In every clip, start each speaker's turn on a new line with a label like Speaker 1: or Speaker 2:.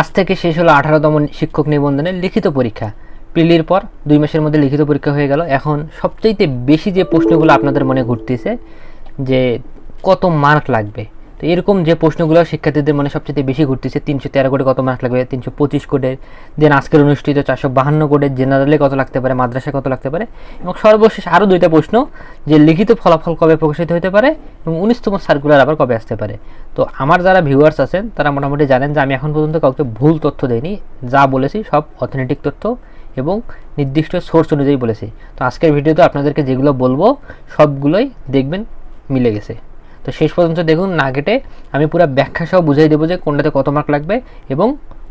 Speaker 1: আজ থেকে শেষ হলো আঠারোতম শিক্ষক নিবন্ধনের লিখিত পরীক্ষা। প্রিলির পর দুই মাসের মধ্যে লিখিত পরীক্ষা হয়ে গেল। এখন সবচাইতে বেশি যে প্রশ্নগুলো আপনাদের মনে ঘুরতেছে, যে কত মার্ক লাগবে? তো এরকম যে প্রশ্নগুলো শিক্ষার্থীদের মনে সবচেয়ে বেশি ঘুরতেছে, তিনশো তেরো কোটে কত মার্ক লাগবে, তিনশো পঁচিশ কোটের দেন আজকের অনুষ্ঠিত চারশো বাহান্ন কোটের জেনারেলে কত লাগতে পারে, মাদ্রাসায় কত লাগতে পারে, এবং সর্বশেষ আরও দুইটা প্রশ্ন, যে লিখিত ফলাফল কবে প্রকাশিত হতে পারে, এবং উনিশতম সার্কুলার আবার কবে আসতে পারে। তো আমার যারা ভিউয়ার্স আছেন, তারা মোটামুটি জানেন যে আমি এখন পর্যন্ত কাউকে ভুল তথ্য দেইনি, যা বলেছি সব অথেন্টিক তথ্য এবং নির্দিষ্ট সোর্স অনুযায়ী বলেছি। তো আজকের ভিডিওতে আপনাদেরকে যেগুলো বলব, সবগুলোই দেখবেন মিলে গেছে। তো শেষ পর্যন্ত দেখুন না কেটে আমি পুরো ব্যাখ্যা সহ বুঝিয়ে দেবো যে কোনটাতে কত মার্ক লাগবে এবং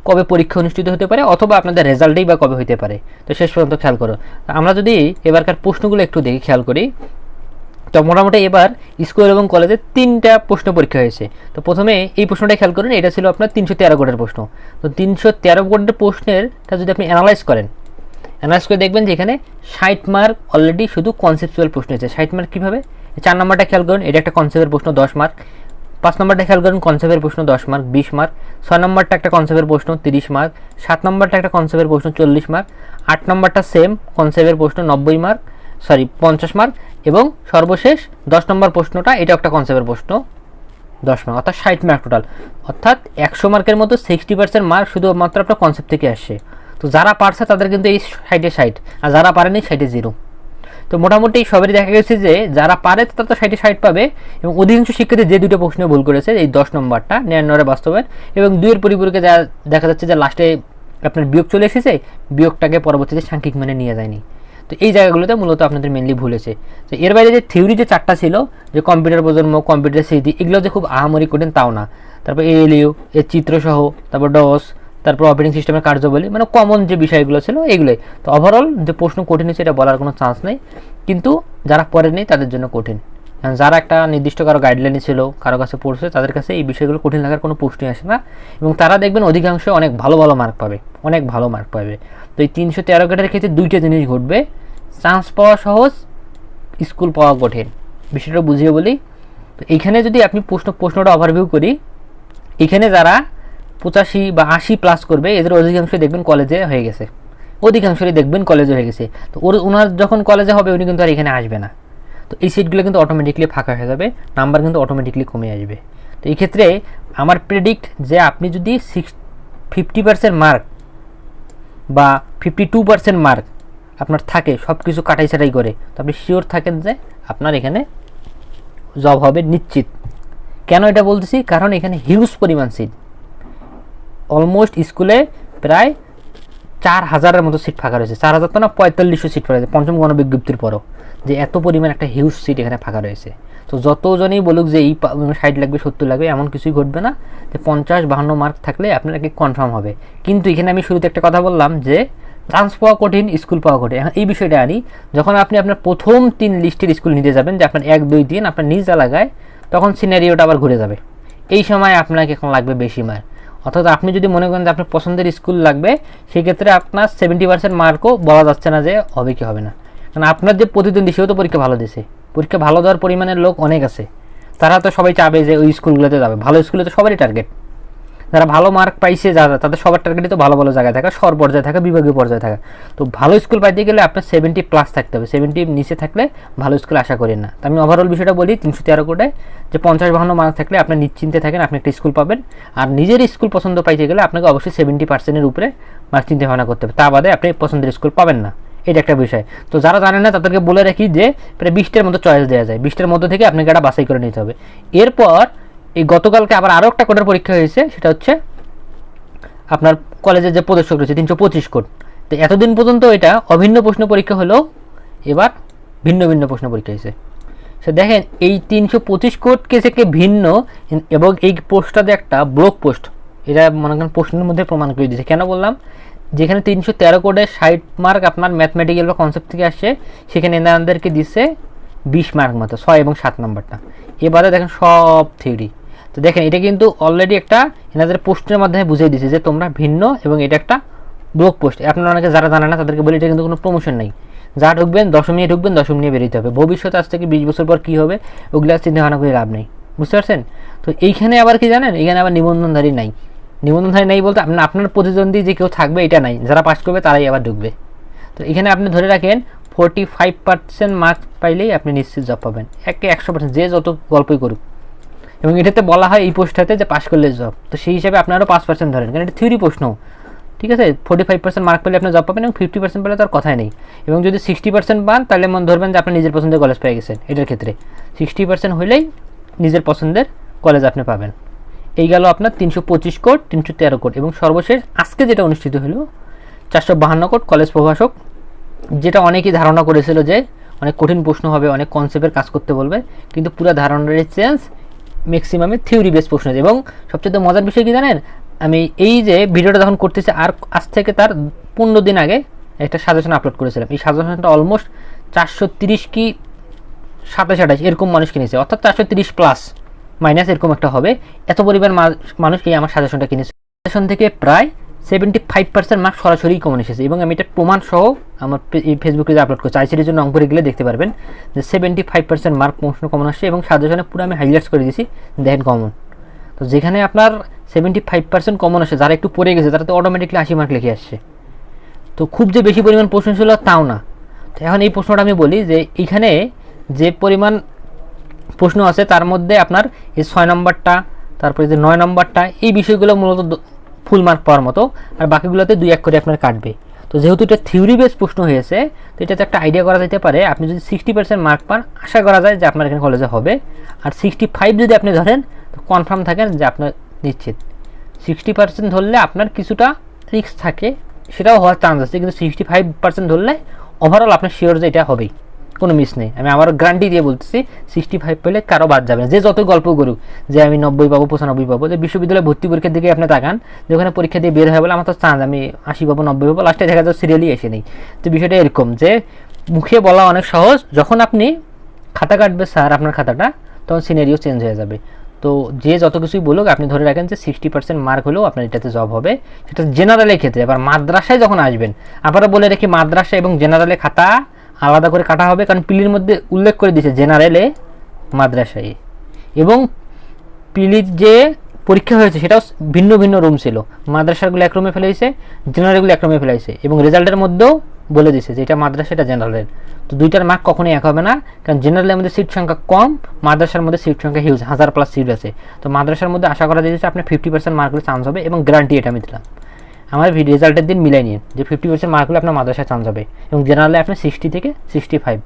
Speaker 1: কবে পরীক্ষা অনুষ্ঠিত হতে পারে অথবা আপনাদের রেজাল্টেই বা কবে হতে পারে। তো শেষ পর্যন্ত খেয়াল করো। আমরা যদি এবারকার প্রশ্নগুলো একটু দেখি, খেয়াল করি, তো মোটামুটি এবার স্কুল এবং কলেজে তিনটা প্রশ্ন পরীক্ষা হয়েছে। তো প্রথমে এই প্রশ্নটা খেয়াল করুন, এটা ছিল আপনার তিনশো তেরো কোটের প্রশ্ন। তো তিনশো তেরো কোটের প্রশ্নেরটা যদি আপনি অ্যানালাইজ করেন অ্যানালাইজ করে দেখবেন যে এখানে ষাট মার্ক অলরেডি শুধু কনসেপচুয়াল প্রশ্ন হয়েছে। ষাট মার্ক কীভাবে? চার নম্বরটা খেয়াল করুন, এটা একটা কনসেপ্টের প্রশ্ন, দশ মার্ক পাঁচ নম্বরটা খেয়াল করুন কনসেপ্টের প্রশ্ন দশ মার্ক বিশ মার্ক ছয় নম্বরটা একটা কনসেপ্টের প্রশ্ন, তিরিশ মার্ক সাত নম্বরটা একটা কনসেপ্টের প্রশ্ন, চল্লিশ মার্ক আট নম্বরটা সেম কনসেপ্টের প্রশ্ন, নব্বই মার্ক সরি পঞ্চাশ মার্ক এবং সর্বশেষ দশ নম্বর প্রশ্নটা এটা একটা কনসেপ্টের প্রশ্ন, দশ মার্ক অর্থাৎ ষাট মার্ক টোটাল অর্থাৎ একশো মার্কের মতো সিক্সটি পার্সেন্ট মার্ক শুধুমাত্র আপনার কনসেপ্ট থেকে আসছে তো যারা পারছে, তাদের কিন্তু এই সাইডে ষাট। আর যারা পারেনি সাইডে জিরো তো মোটামুটি সবারই দেখা গেছে যে যারা পারে তারা তো ষাটে ষাট পাবে এবং অধিকাংশ শিক্ষার্থী যে দুটো প্রশ্ন ভুল করেছে, এই দশ নম্বরটা নিরানব্বই বাস্তবায়ন এবং দুইয়ের পরিপূরকে যা দেখা যাচ্ছে যে লাস্টে আপনার বিয়োগ চলে এসেছে, বিয়োগটাকে পরবর্তীতে সাংখ্যিক মানে নিয়ে যায়নি। তো এই জায়গাগুলোতে মূলত আপনাদের মেনলি ভুলেছে তো এর বাইরে যে থিওরি যে চারটা ছিল, যে কম্পিউটার প্রজন্ম কম্পিউটার স্মৃতি, এগুলো যে খুব আহামরি করেন তাও না। তারপর এএলইউ, এর চিত্রসহ, তারপর ডস তারপর অপারেটিং সিস্টেমের কার্যাবলী মানে কমন যে বিষয়গুলো ছিল, এগুলোই। তো ওভারঅল যে প্রশ্ন কঠিন হয়েছে, এটা বলার কোনো চান্স নেই। কিন্তু যারা পড়েনি তাদের জন্য কঠিন। যারা একটা নির্দিষ্ট কারও গাইডলাইনে ছিল, কারও কাছে পড়ছে, তাদের কাছে এই বিষয়গুলো কঠিন লাগার কোনো প্রশ্নই আসে না। এবং তারা দেখবেন অধিকাংশ অনেক ভালো ভালো মার্ক পাবে। অনেক ভালো মার্ক পাবে। তো এই তিনশো তেরো গ্রেডের ক্ষেত্রে দুইটা জিনিস ঘটবে। চান্স পাওয়া সহজ স্কুল পাওয়া কঠিন। বিষয়টা বুঝিয়ে বলি। তো এইখানে যদি আপনি প্রশ্ন, প্রশ্নটা ওভারভিউ করি এখানে যারা পঁচাশি বা আশি প্লাস করবে, এদের অধিকাংশ দেখবেন কলেজে হয়ে গেছে। অধিকাংশই দেখবেন কলেজে হয়ে গেছে। তো ওর ওনার যখন কলেজে হবে, উনি কিন্তু আর এখানে আসবে না। তো এই সিটগুলো কিন্তু অটোমেটিকলি ফাঁকা হয়ে যাবে নাম্বার কিন্তু অটোমেটিকলি কমে আসবে। তো এই ক্ষেত্রে আমার প্রেডিক্ট যে আপনি যদি সিক্স ফিফটি পার্সেন্ট মার্ক বা ফিফটি টু পার্সেন্ট মার্ক আপনার থাকে সব কিছু কাটাই ছাটাই করে, তো আপনি শিওর থাকেন যে আপনার এখানে জব হবে নিশ্চিত। কেন এটা বলতেছি? কারণ এখানে হিউজ পরিমাণ সিট অলমোস্ট স্কুলে প্রায় চার হাজারের মতো সিট ফাঁকা রয়েছে। চার হাজার তো না, পঁয়তাল্লিশশো সিট ফাঁকা রয়েছে পঞ্চম গণবিজ্ঞপ্তির পরও যে এত পরিমাণ একটা হিউজ সিট এখানে ফাঁকা রয়েছে। তো যতজনই বলুক যে এই ষাট লাগবে, সত্তর লাগবে, এমন কিছুই ঘটবে না। যে পঞ্চাশ বাহান্ন মার্ক থাকলে আপনার কি কনফার্ম হবে। কিন্তু এখানে আমি শুরুতে একটা কথা বললাম যে চান্স পাওয়া কঠিন স্কুল পাওয়া কঠিন। এই বিষয়টা আনি, যখন আপনি আপনার প্রথম তিন লিস্টের স্কুল নিতে যাবেন, যে আপনার এক, দুই তিন আপনার নিজ এলাকায়, তখন সিনারিওটা আবার ঘুরে যাবে। এই সময় আপনাকে এখন লাগবে বেশি মার্ক অর্থাৎ আপনি যদি মনে করেন যে আপনার পছন্দের স্কুল লাগবে, সেক্ষেত্রে আপনার সেভেন্টি পার্সেন্ট মার্কও বলা যাচ্ছে না যে হবে কি হবে না। কারণ আপনার যে প্রতিদ্বন্দ্বী, সেও তো পরীক্ষা ভালো দিয়েছে। পরীক্ষা ভালো দেওয়ার পরিমাণের লোক অনেক আছে। তারা তো সবাই চাবে যে ওই স্কুলগুলোতে যাবে। ভালো স্কুলে তো সবারই টার্গেট যারা ভালো মার্ক পাইছে যারা, তাদের সবার টার্গেটই তো ভালো ভালো জায়গায় থাকা সর পর্যায়ে থাকা, বিভাগীয় পর্যায়ে থাকা। তো ভালো স্কুল পাইতে গেলে আপনার সেভেন্টি প্লাস থাকতে হবে। সেভেন্টি নিচে থাকলে ভালো স্কুল আশা করি না। আমি ওভারঅল বিষয়টা বলি, তিনশো তেরো কোটায় যে পঞ্চাশ বাহান্ন মার্ক থাকলে আপনি নিশ্চিন্তে থাকেন, আপনি একটা স্কুল পাবেন। আর নিজের স্কুল পছন্দ পাইতে গেলে আপনাকে অবশ্যই সেভেন্টি পার্সেন্টের উপরে মার্ক চিন্তা ভাবনা করতে হবে। তা বাদে আপনি পছন্দের স্কুল পাবেন না। এটা একটা বিষয়। তো যারা জানেন না, তাদেরকে বলে রাখি যে প্রায় বিশটার মতো চয়েস দেওয়া যায়। বিশটার মধ্যে থেকে আপনাকে একটা বাছাই করে নিতে হবে। এরপর এই গতকালকে আবার আরও একটা কোটার পরীক্ষা হয়েছে, সেটা হচ্ছে আপনার কলেজের যে প্রদর্শক রয়েছে, তিনশো পঁচিশ কোট তো এতদিন পর্যন্ত এটা অভিন্ন প্রশ্ন পরীক্ষা হলেও এবার ভিন্ন ভিন্ন প্রশ্ন পরীক্ষা হয়েছে। সে দেখেন, এই তিনশো পঁচিশ কোট কেসেকে ভিন্ন, এবং এই পোস্টটাতে একটা ব্লক পোস্ট, এটা মনে করেন প্রশ্নের মধ্যে প্রমাণ করে দিয়েছে। কেন বললাম? যেখানে তিনশো তেরো কোটে ষাট মার্ক আপনার ম্যাথমেটিক্যাল বা কনসেপ্ট থেকে আসছে সেখানে এনাদেরকে দিচ্ছে বিশ মার্ক মতো ছয় এবং সাত নম্বরটা এবারে দেখেন সব থিওরি তো দেখেন, এটা কিন্তু অলরেডি একটা এনাদের পোস্টের মাধ্যমে বুঝিয়ে দিচ্ছে যে তোমরা ভিন্ন এবং এটা একটা ব্লক পোস্ট আপনারা অনেকে যারা জানে না, তাদেরকে বলি, এটা কিন্তু কোনো প্রমোশন নেই। যা ঢুকবেন, দশম নিয়ে ঢুকবেন, দশম নিয়ে বেরোতে হবে। ভবিষ্যৎ আজ থেকে বিশ বছর পর কী হবে, ওগুলো চিন্তা ভাবনা করে লাভ নেই। বুঝতে পারছেন? তো এইখানে আবার কি জানেন? এখানে আবার নিবন্ধনধারী নাই। নিবন্ধনধারী নেই বলতে আপনার আপনার প্রতিদ্বন্দ্বী যে কেউ থাকবে, এটা নাই। যারা পাস করবে, তারাই আবার ঢুকবে। তো এখানে আপনি ধরে রাখেন ফোরটি ফাইভ পার্সেন্ট মার্কস পাইলেই আপনি নিশ্চিত জব পাবেন। একে একশো পার্সেন্ট যে যত গল্পই করুক। এবং এটাতে বলা হয় এই পোস্টটাতে যে পাস করলে জব তো সেই হিসাবে আপনারও পাঁচ পার্সেন্ট ধরেন, কারণ এটা থিওরি প্রশ্ন। ঠিক আছে? ফোর্টি ফাইভ পার্সেন্ট মার্ক পেলে আপনি জব পাবেন এবং ফিফটি পার্সেন্ট পেলে তার কথাই নেই। এবং যদি সিক্সটি পার্সেন্ট পান তাহলে মনে ধরবেন যে আপনি নিজের পছন্দের কলেজ পেয়ে গেছেন এটার ক্ষেত্রে। সিক্সটি পার্সেন্ট হলেই নিজের পছন্দের কলেজ আপনি পাবেন। এই গেল আপনার তিনশো পঁচিশ কোট তিনশো তেরো কোট এবং সর্বশেষ আজকে যেটা অনুষ্ঠিত হলো, চারশো বাহান্ন কোট কলেজ প্রভাষক, যেটা অনেকেই ধারণা করেছিল যে অনেক কঠিন প্রশ্ন হবে, অনেক কনসেপ্টের কাজ করতে বলবে, কিন্তু পুরো ধারণার চেঞ্জ ম্যাক্সিমামে থিওরি বেস প্রশ্ন এবং সবচেয়ে মজার বিষয় কি জানেন? আমি এই যে ভিডিওটা যখন করতেছি, আর আজ থেকে তার পনেরো দিন আগে একটা সাজেশন আপলোড করেছিলাম। এই সাজেশনটা অলমোস্ট চারশো তিরিশ কি সাতাশ আঠাশ এরকম মানুষ কিনেছে। অর্থাৎ চারশো তিরিশ প্লাস মাইনাস এরকম একটা হবে। এত পরিমাণ মানুষ এই আমার সাজেশনটা কিনেছে। সাজেশন থেকে প্রায় সেভেন্টি ফাইভ পার্সেন্ট মার্ক সরাসরি কমন এসেছে এবং আমি এটা প্রমাণ সহ আমার ফেসবুকে আপলোড করছি। আইসিটির জন্য অঙ্ক করে গেলে দেখতে পারবেন যে সেভেন্টি ফাইভ পার্সেন্ট মার্ক প্রশ্ন কমন আসছে এবং সাজেশনে পুরো আমি হাইলাইটস করে দিয়েছি দেখেন কমন তো যেখানে আপনার সেভেন্টি ফাইভ পার্সেন্ট কমন আসে যারা একটু পড়ে গেছে, তারা তো অটোমেটিকলি আশি মার্ক লিখে আসছে। তো খুব যে বেশি পরিমাণ প্রশ্ন ছিল তাও না। তো এখন এই প্রশ্নটা আমি বলি যে এইখানে যে পরিমাণ প্রশ্ন আছে, তার মধ্যে আপনার এই ছয় নম্বরটা, তারপরে যে নয় নম্বরটা, এই বিষয়গুলো মূলত ফুল মার্ক পাওয়ার মতো, আর বাকিগুলোতে দুই এক করে আপনার কাটবে। তো যেহেতু এটা থিওরি বেস প্রশ্ন হয়েছে, তো এটাতে একটা আইডিয়া করা যেতে পারে, আপনি যদি সিক্সটি পার্সেন্ট মার্ক পান, আশা করা যায় যে আপনার এখানে কলেজে হবে। আর সিক্সটি ফাইভ যদি আপনি ধরেন, তো কনফার্ম থাকেন যে আপনার নিশ্চিত। সিক্সটি পার্সেন্ট ধরলে আপনার কিছুটা রিস্ক থাকে, সেটাও হওয়ার চান্স আছে, কিন্তু সিক্সটি ফাইভ পার্সেন্ট ধরলে ওভারঅল আপনার শিওর যে এটা হবেই। কোনো মিস নেই। আমি আমার গ্যারান্টি দিয়ে বলতেছি সিক্সটি ফাইভ পেলে কারও বাদ যাবে না। যে যতই গল্প করুক, যে আমি নব্বই পাবো, পঁচানব্বই পাবো, যে বিশ্ববিদ্যালয়ে ভর্তি পরীক্ষার দিকে আপনি তাকান, যে ওখানে পরীক্ষা দিয়ে বের হয় বলে আমার তো চান্স, আমি আশি পাবো, নব্বই পাবো লাস্টে দেখা যায় সিরিয়ালই এসে নেই। তো বিষয়টা এরকম যে, মুখে বলা অনেক সহজ, যখন আপনি খাতা কাটবে স্যার আপনার খাতাটা, তখন সিনারিও চেঞ্জ হয়ে যাবে। তো যে যত কিছুই বলুক, আপনি ধরে রাখেন যে সিক্সটি পার্সেন্ট মার্ক হলেও আপনার এটাতে জব হবে। সেটা জেনারেলের ক্ষেত্রে, এবার মাদ্রাসায় যখন আসবেন আপনারা বলে রেখি মাদ্রাসা এবং জেনারেলে খাতা আলাদা করে কাটা হবে কারণ পিলির মধ্যে উল্লেখ করে দিয়েছে জেনারেলে মাদ্রাসায়। এবং পিলির যে পরীক্ষা হয়েছে সেটাও ভিন্ন ভিন্ন রুম ছিল। মাদ্রাসাগুলো এক রুমে ফেলেছে জেনারেলগুলো এক রুমে ফেলাইছে এবং রেজাল্টের মধ্যেও বলে দিয়েছে যে এটা মাদ্রাসা, এটা জেনারেল তো দুইটার মার্ক কখনোই এক হবে না, কারণ জেনারেলের মধ্যে সিট সংখ্যা কম, মাদ্রাসার মধ্যে সিট সংখ্যা হিউজ হাজার প্লাস সিট আছে। তো মাদ্রাসার মধ্যে আশা করা যাচ্ছে আপনার ফিফটি পার্সেন্ট মার্ক হলে চান্স হবে এবং গ্যারান্টি এটা আমি দিলাম। আমার রেজাল্টের দিন মিলাই নিন, যে ফিফটি পার্সেন্ট মার্ক হলে আপনার মাদ্রাসায় চান্স হবে। এবং জেনারেলে আপনার সিক্সটি থেকে সিক্সটি ফাইভ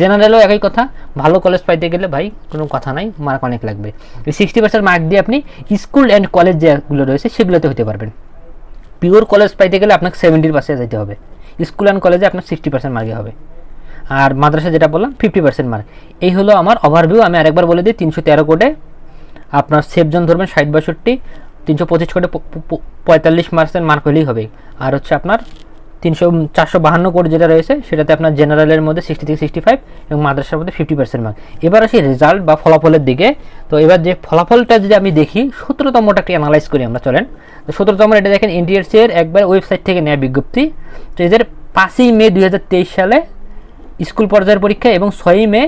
Speaker 1: জেনারেলেও একই কথা, ভালো কলেজ পাইতে গেলে ভাই কোনো কথা নাই মার্ক অনেক লাগবে। এই সিক্সটি পার্সেন্ট মার্ক দিয়ে আপনি স্কুল অ্যান্ড কলেজ যেগুলো রয়েছে, সেগুলোতে হতে পারবেন। পিওর কলেজ পাইতে গেলে আপনাকে সেভেন্টির পাশে যেতে হবে। স্কুল অ্যান্ড কলেজে আপনার সিক্সটি পার্সেন্ট মার্কে হবে। আর মাদ্রাসা যেটা বললাম ফিফটি পার্সেন্ট মার্ক এই হলো আমার ওভারভিউ আমি আরেকবার বলে দিই, তিনশো তেরো কোটে আপনার সেফ জোন ধরবেন, ষাট, বাষট্টি। তিনশো পঁচিশ কোটে পঁয়তাল্লিশ পার্সেন্ট মার্ক হলেই হবে। আর হচ্ছে আপনার তিনশো, চারশো বাহান্ন কোট যেটা রয়েছে, সেটাতে আপনার জেনারেলের মধ্যে সিক্সটি থেকে সিক্সটি ফাইভ এবং মাদ্রাসার মধ্যে ফিফটি পার্সেন্ট মার্ক এবার আসি রেজাল্ট বা ফলাফলের দিকে। তো এবার যে ফলাফলটা যদি আমি দেখি সতেরোতমটা একটি অ্যানালাইজ করি আমরা, চলেন। তো সতেরোতম এটা দেখেন এনটিএসসি একবার ওয়েবসাইট থেকে নেওয়া বিজ্ঞপ্তি। তো এদের পাঁচই মে দু হাজার তেইশ সালে স্কুল পর্যায়ের পরীক্ষা এবং ছয়ই মে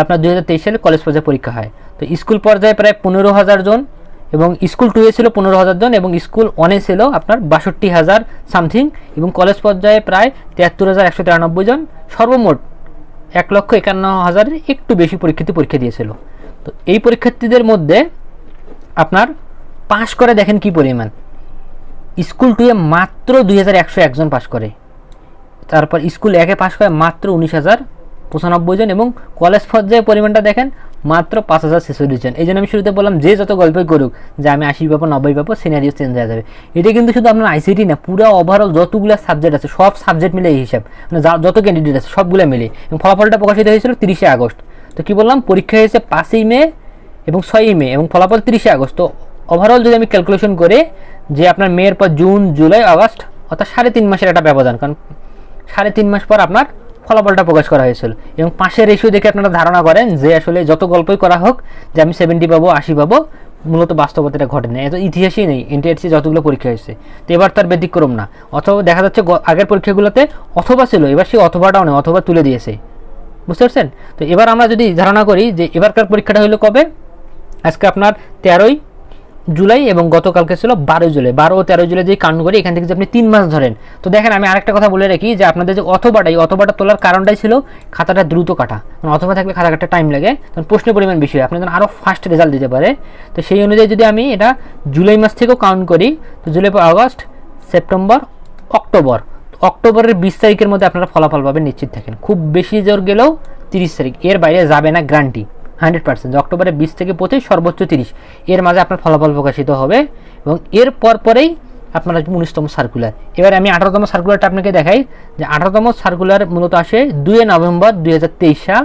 Speaker 1: আপনার দু হাজার তেইশ সালে কলেজ পর্যায়ে পরীক্ষা হয়। তো স্কুল পর্যায়ে প্রায় পনেরো হাজার জন এবং স্কুল টুয়ে ছিল পনেরো হাজার জন এবং স্কুল ওয়ানে ছিল আপনার বাষট্টি হাজার সামথিং এবং কলেজ পর্যায়ে প্রায় তিয়াত্তর হাজার একশো তিরানব্বই জন। সর্বমোট এক লক্ষ একান্ন হাজারের একটু বেশি পরীক্ষার্থী পরীক্ষা দিয়েছিল। তো এই পরীক্ষার্থীদের মধ্যে আপনার পাশ করে দেখেন কি পরিমাণ। স্কুল টুয়ে মাত্র দুই হাজার একশো একজন পাশ করে। তারপর স্কুল একে পাশ করে মাত্র উনিশ হাজার পঁচানব্বই জন এবং কলেজ পর্যায়ে পরিমাণটা দেখেন, মাত্র পাঁচ হাজার ছেষট্টি জন। এই জন্য আমি শুরুতে বললাম যে যত গল্পই করুক, যে আমি আশি পাবো, নব্বই পাবো সিনারিও চেঞ্জ হয়ে যাবে। এটা কিন্তু শুধু আপনার আইসিটি না, পুরো ওভারঅল যতগুলো সাবজেক্ট আছে, সব সাবজেক্ট মিলে এই হিসাব। মানে যত ক্যান্ডিডেট আছে, সবগুলো মিলে। এবং ফলাফলটা প্রকাশিত হয়েছিল তিরিশে আগস্ট। তো কি বললাম, পরীক্ষা হয়েছে পাঁচই মে এবং ছয়ই মে এবং ফলাফল তিরিশে আগস্ট। তো ওভারঅল যদি আমি ক্যালকুলেশন করে যে আপনার মেয়ের পর জুন জুলাই আগস্ট অর্থাৎ সাড়ে তিন মাসের একটা ব্যবধান, কারণ সাড়ে তিন মাস পর আপনার ফলাফলটা প্রকাশ করা হয়েছিল। এবং পাশের রেশিও দেখে আপনারা ধারণা করেন যে আসলে যত গল্পই করা হোক, যে আমি সেভেন্টি পাবো, আশি পাবো, মূলত বাস্তবতাটা ঘটে না এত ইতিহাসই নেই এনটিআরসি যতগুলো পরীক্ষা হয়েছে। তো এবার তার ব্যতিক্রম না। অথবা দেখা যাচ্ছে আগের পরীক্ষাগুলোতে অথবা ছিল, এবার সেই অথবাটাও নেই, অথবা তুলে দিয়েছে। বুঝতে পারছেন? তো এবার আমরা যদি ধারণা করি যে এবারকার পরীক্ষাটা হলো কবে? আজকে আপনার তেরোই জুলাই এবং গতকালকে ছিল বারো জুলাই। বারো ও তেরো জুলাই কাউন্ট করি এখান থেকে যদি আপনি তিন মাস ধরেন। তো দেখেন, আমি আরেকটা কথা বলে রাখি যে আপনাদের যে অথবাটা এই অথবাটা তোলার কারণটাই ছিল খাতাটা দ্রুত কাটা। মানে অথবা থাকলে খাতা কাটতে টাইম লাগে। তখন প্রশ্নের পরিমাণ বেশি হয়। আপনাদের আরও ফাস্ট রেজাল্ট দিতে পারে। তো সেই অনুযায়ী যদি আমি এটা জুলাই মাস থেকেও কাউন্ট করি, তো জুলাই, আগস্ট, সেপ্টেম্বর, অক্টোবর। অক্টোবরের বিশ তারিখের মধ্যে আপনারা ফলাফল পাবেন, নিশ্চিত থাকেন। খুব বেশি জোর গেলেও তিরিশ তারিখ। এর বাইরে যাবে না গ্রান্টি হান্ড্রেড পার্সেন্ট। অক্টোবরের বিশ থেকে পঁচিশ, সর্বোচ্চ তিরিশ। এর মাঝে আপনার ফলাফল প্রকাশিত হবে এবং এর পর পরেই আপনার আসবে উনিশতম সার্কুলার এবার আমি আঠারোতম সার্কুলারটা আপনাকে দেখাই যে আঠারোতম সার্কুলার মূলত আসে দুই নভেম্বর দুই হাজার তেইশ সাল।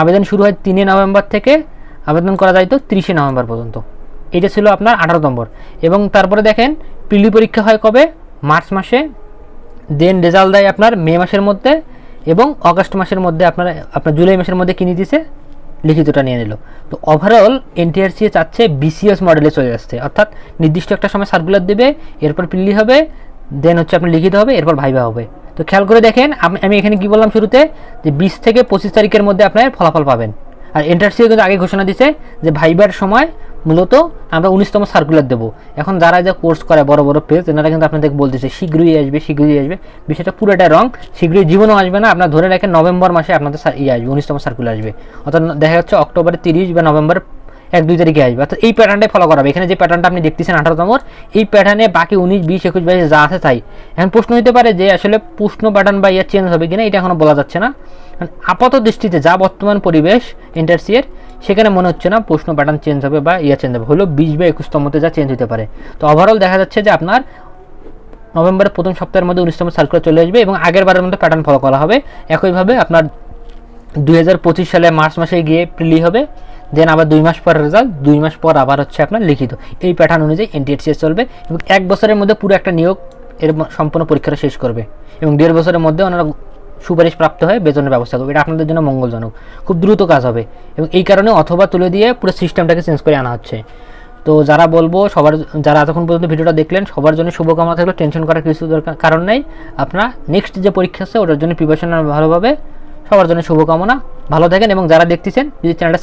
Speaker 1: আবেদন শুরু হয় তিনে নভেম্বর থেকে। আবেদন করা যায় তো তিরিশে নভেম্বর পর্যন্ত। এটা ছিল আপনার আঠারো নম্বর এবং তারপরে দেখেন পিলি পরীক্ষা হয় কবে? মার্চ মাসে। দেন রেজাল্ট দেয় আপনার মে মাসের মধ্যে এবং অগস্ট মাসের মধ্যে আপনার আপনার জুলাই মাসের মধ্যে কিনে দিছে। লিখিতটা নিয়ে নিল। তো ওভারঅল এনটিআরসি চাচ্ছে বিসিএস মডেলে চলে আসছে। অর্থাৎ নির্দিষ্ট একটা সময় সার্কুলার দেবে, এরপর পিল্লি হবে দেন হচ্ছে আপনার লিখিত হবে, এরপর ভাইবা হবে। তো খেয়াল করে দেখেন, আমি এখানে কি বললাম শুরুতে? যে বিশ থেকে পঁচিশ তারিখের মধ্যে আপনার ফলাফল পাবেন। আর এনটিআরসিও কিন্তু আগে ঘোষণা দিছে যে ভাইবার সময় মূলত আমরা উনিশতম সার্কুলার দেবো। এখন যারা যা কোর্স করে বড় বড় পেজ এনারা কিন্তু আপনাদের বলতেছে, শীঘ্রই আসবে শীঘ্রই আসবে। বিষয়টা পুরোটা রং শীঘ্রই জীবনও আসবে না, আপনার ধরে রাখেন নভেম্বর মাসে আপনাদের ইয়ে আসবে, উনিশতম সার্কুলার আসবে। অর্থাৎ দেখা যাচ্ছে অক্টোবরের তিরিশ বা নভেম্বর এক, দুই তারিখে আসবে। অর্থাৎ এই প্যাটার্নটাই ফলো করাবে এখানে যে প্যাটার্নটা আপনি দেখতেছেন আঠারোতমর এই প্যাটার্নে বাকি উনিশ, বিশ, একুশ, বাইশ যা আছে তাই। এখন প্রশ্ন হতে পারে যে আসলে প্রশ্ন প্যাটার্ন বা ইয়ে চেঞ্জ হবে কিনা, এটা এখনও বলা যাচ্ছে না। আপাত দৃষ্টিতে যা বর্তমান পরিবেশ ইন্টারসিয়ের সেখানে মনে হচ্ছে না প্রশ্ন প্যাটার্ন চেঞ্জ হবে বা ইয়ে চেঞ্জ হবে। হলো বিশ বা একুশতমতে যা চেঞ্জ হতে পারে। তো ওভারঅল দেখা যাচ্ছে যে আপনার নভেম্বরের প্রথম সপ্তাহের মধ্যে উনিশতম সার্কুলার চলে আসবে এবং আগের বারের মধ্যে প্যাটার্ন ফলো করা হবে। একইভাবে আপনার দুই হাজার পঁচিশ সালে মার্চ মাসে গিয়ে প্রিলি হবে দেন আবার দুই মাস পর রেজাল্ট দুই মাস পর আবার হচ্ছে আপনার লিখিত। এই প্যাটার্ন অনুযায়ী এনটিএসিএস চলবে এবং এক বছরের মধ্যে পুরো একটা নিয়োগ এর সম্পূর্ণ পরীক্ষাটা শেষ করবে। এবং দেড় বছরের মধ্যে ওনারা সুপারিশ প্রাপ্ত হয়ে বেতনের ব্যবস্থা করবে। এটা আপনাদের জন্য মঙ্গলজনক। খুব দ্রুত কাজ হবে এবং এই কারণে অথবা তুলে দিয়ে পুরো সিস্টেমটাকে চেঞ্জ করে আনা হচ্ছে। তো যারা বলব, সবার যারা এতক্ষণ পর্যন্ত ভিডিওটা দেখলেন, সবার জন্য শুভকামনা থাকলে। টেনশন করার কিছু দরকার কারণ নেই। আপনার নেক্সট যে পরীক্ষা আছে, ওটার জন্য প্রিপারেশন ভালোভাবে সবার জন্য শুভকামনা। ভালো থাকেন এবং যারা দেখতেছেন, যদি চ্যানেলটা